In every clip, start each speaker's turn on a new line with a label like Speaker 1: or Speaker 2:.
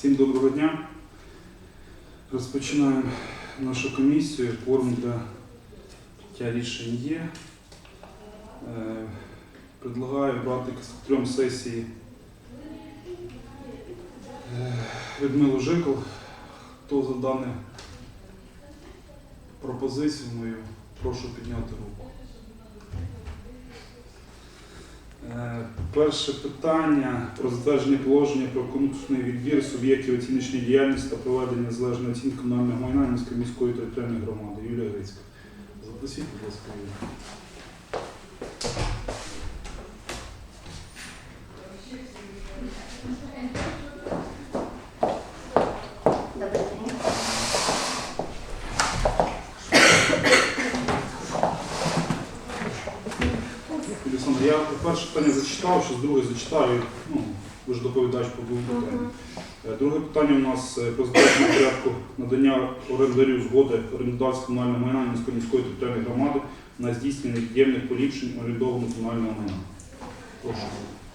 Speaker 1: Всім доброго дня. Розпочинаємо нашу комісію. Форум для прийняття рішень є. Е, Предлагаю брати трьом сесії е, Людмилу Жикол. Хто за дану пропозицію мою, прошу підняти руку. Перше питання про затвердження положення про конкурсний відбір суб'єктів оціночної діяльності та проведення незалежної оцінки комунального майна міської міської територіальної громади. Юлія Грицька. Запросіть, будь ласка, Юлію. Олександр, я перше питання зачитав, що з друге зачитаю. Ну, ви ж доповідач по двом питанням. Е, Друге питання у нас е, про затвердження порядку надання орендарю згоди орендодавця комунального майна Мінської міської територіальної громади на здійснення від'ємних поліпшень орендованого комунального майна. Прошу.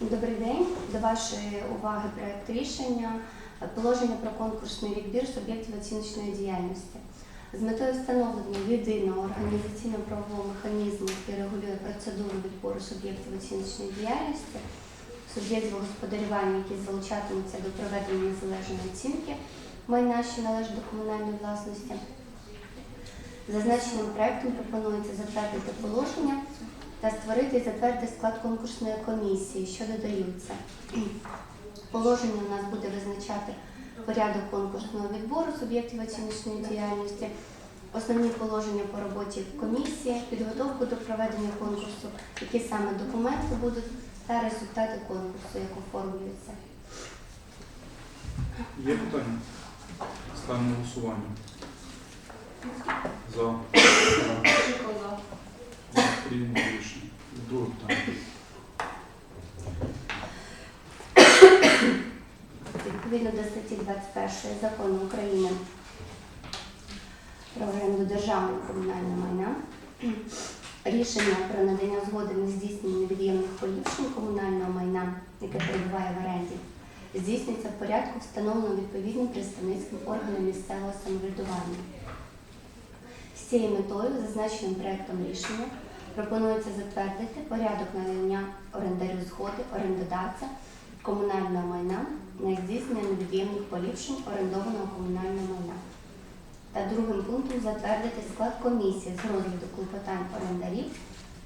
Speaker 2: Добрий день. До вашої уваги проект рішення положення про конкурсний відбір суб'єктів оціночної діяльності. З метою встановлення єдиного організаційно-правового механізму, який регулює процедуру відбору суб'єктів оціночної діяльності, суб'єктів господарювання, які залучатимуться до проведення незалежної оцінки майна, що належить до комунальної власності. Зазначеним проектом пропонується затвердити положення та створити і затвердити склад конкурсної комісії, що додаються. Положення у нас буде визначати порядок конкурсного відбору суб'єктів оціночної діяльності, основні положення по роботі комісії, підготовку до проведення конкурсу, які саме документи будуть та результати конкурсу, як оформлюються.
Speaker 1: Є питання? Ставимо голосування. За. За. Прийняти рішення. Друге питання.
Speaker 2: Відповідно до статті 21 закону України про оренду державного комунального майна, рішення про надання згоди на здійснення невід'ємних поліпшень комунального майна, яке перебуває в оренді, здійснюється в порядку, встановленому відповідним представницьким органом місцевого самоврядування. З цією метою, зазначеним проектом рішення, пропонується затвердити порядок надання орендарю згоди орендодавця комунального майна на здійснення невід'ємних поліпшень орендованого комунального майна. Та другим пунктом затвердити склад комісії з розгляду клопотань орендарів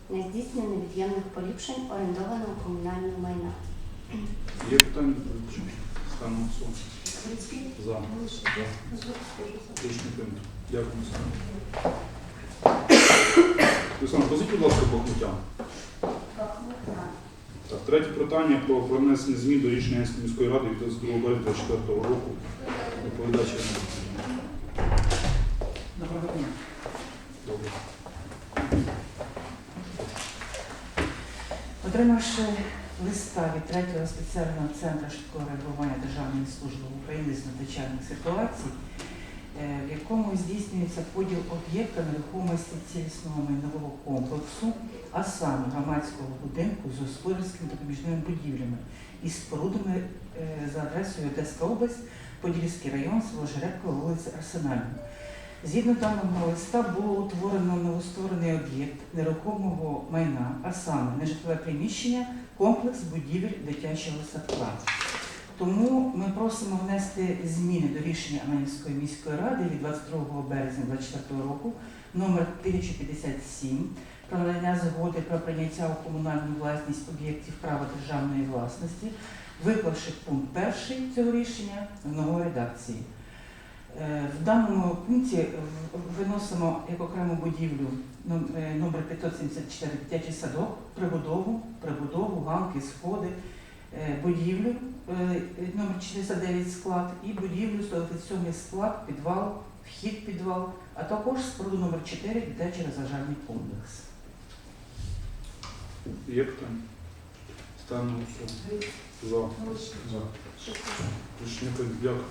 Speaker 2: на здійснення невід'ємних поліпшень орендованого комунального майна.
Speaker 1: Є питання? За. Рішення прийнято. Дякую. Олександр. Олександр, позвіть, будь ласка, Бахмутян. Так, третє питання про внесення змін до рішення Янської міської ради від 22 березня 2024 року. Доповідач Ірина Петрівна.
Speaker 3: Доброго дня.
Speaker 1: Добре.
Speaker 3: Отримавши листа від третього спеціального центру швидкого реагування Державної служби України з надзвичайних ситуацій, в якому здійснюється поділ об'єкта нерухомості цілісного майнового комплексу, а саме громадського будинку з господарськими допоміжними будівлями і спорудами е, за адресою Одеська область, Подільський район, село Жеребко, вулиця Арсенальна. Згідно даного листа було утворено новостворений об'єкт нерухомого майна, а саме нежитлове приміщення, комплекс будівель дитячого садка. Тому ми просимо внести зміни до рішення Аманівської міської ради від 22 березня 2024 року номер 1057 про надання згоди про прийняття у комунальну власність об'єктів права державної власності, виклавши пункт перший цього рішення в новій редакції. Е, В даному пункті виносимо як окрему будівлю е, номер 574 дитячий садок, прибудову, прибудову, ганки, сходи, будівлю е, номер 409 склад і будівлю 137 склад, підвал, вхід підвал, а також споруду номер 4 дитячий розважальний комплекс.
Speaker 1: Є питання? На. За. За. Рішення. Дякую.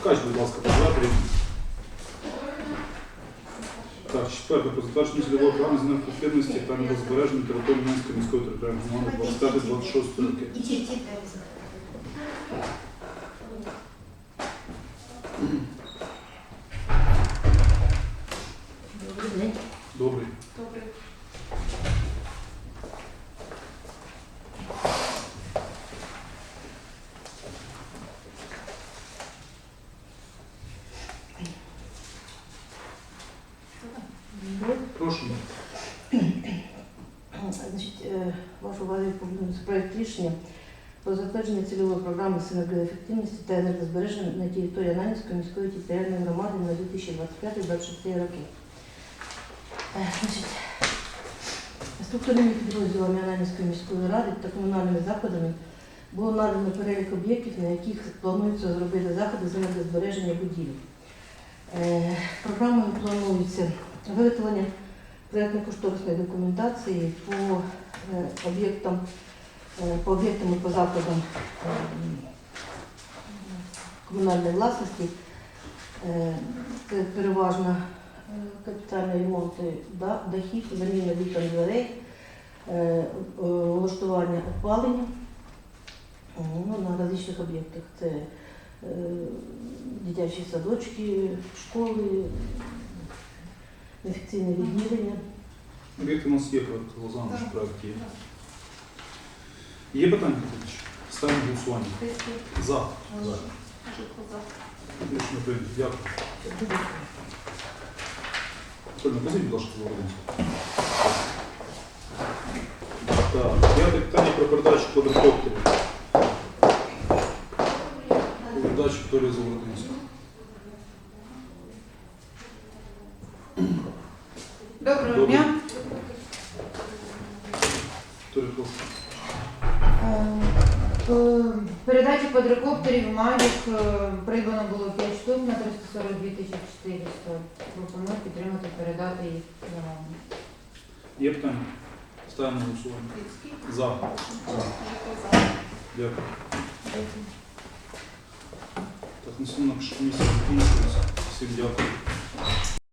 Speaker 1: Скажіть, будь ласка, позивати. Так, Четверте. Про затвердження цільової програми з неефективності та нерозбереження території Мінської міської територіальної громади 25-26 роки.
Speaker 2: І ті, ті Добрий день.
Speaker 1: Добрий.
Speaker 3: Добре.
Speaker 1: Прошу.
Speaker 4: Значить, е, проект рішення про затвердження цільової програми з та енергозбереження на території Ананівської міської територіальної громади на 2025-2026 роки. Е, структурними підрозділами Ананівської міської ради та комунальними закладами було надано перелік об'єктів, на яких планується зробити заходи з енергозбереження будівель. Е, Програмою планується виготовлення проєктно-кошторисної документації по е, об'єктам, е, по об'єктам і по закладам е, комунальної власності. Це переважно капітальні ремонти да- дахів, заміна вікон дверей, влаштування опалення ну, на різних об'єктах. Це дитячі садочки, школи, інфекційне відділення.
Speaker 1: Об'єкт у нас є проект Лозанна, що проект є. Є питання, Петрович? Ставимо голосування. За. За. Рішення прийнято. Дякую. Сольно, позивіть, будь ласка, Володимир. Так, п'яте питання про передачу квадрокоптерів. Передачу Вікторії Заводинської.
Speaker 5: Доброго
Speaker 1: Доброго.
Speaker 5: дня.
Speaker 1: Вікторія, прошу.
Speaker 5: Е, Передачі квадрокоптерів Мавік е, придбано було 5 штук на 342 тисячі 400. Пропоную підтримати, передати їх замовнику.
Speaker 1: Є питання? Ставимо на голосування. За. За. Дякую. Так, наступна комісія закінчилася. Всім дякую.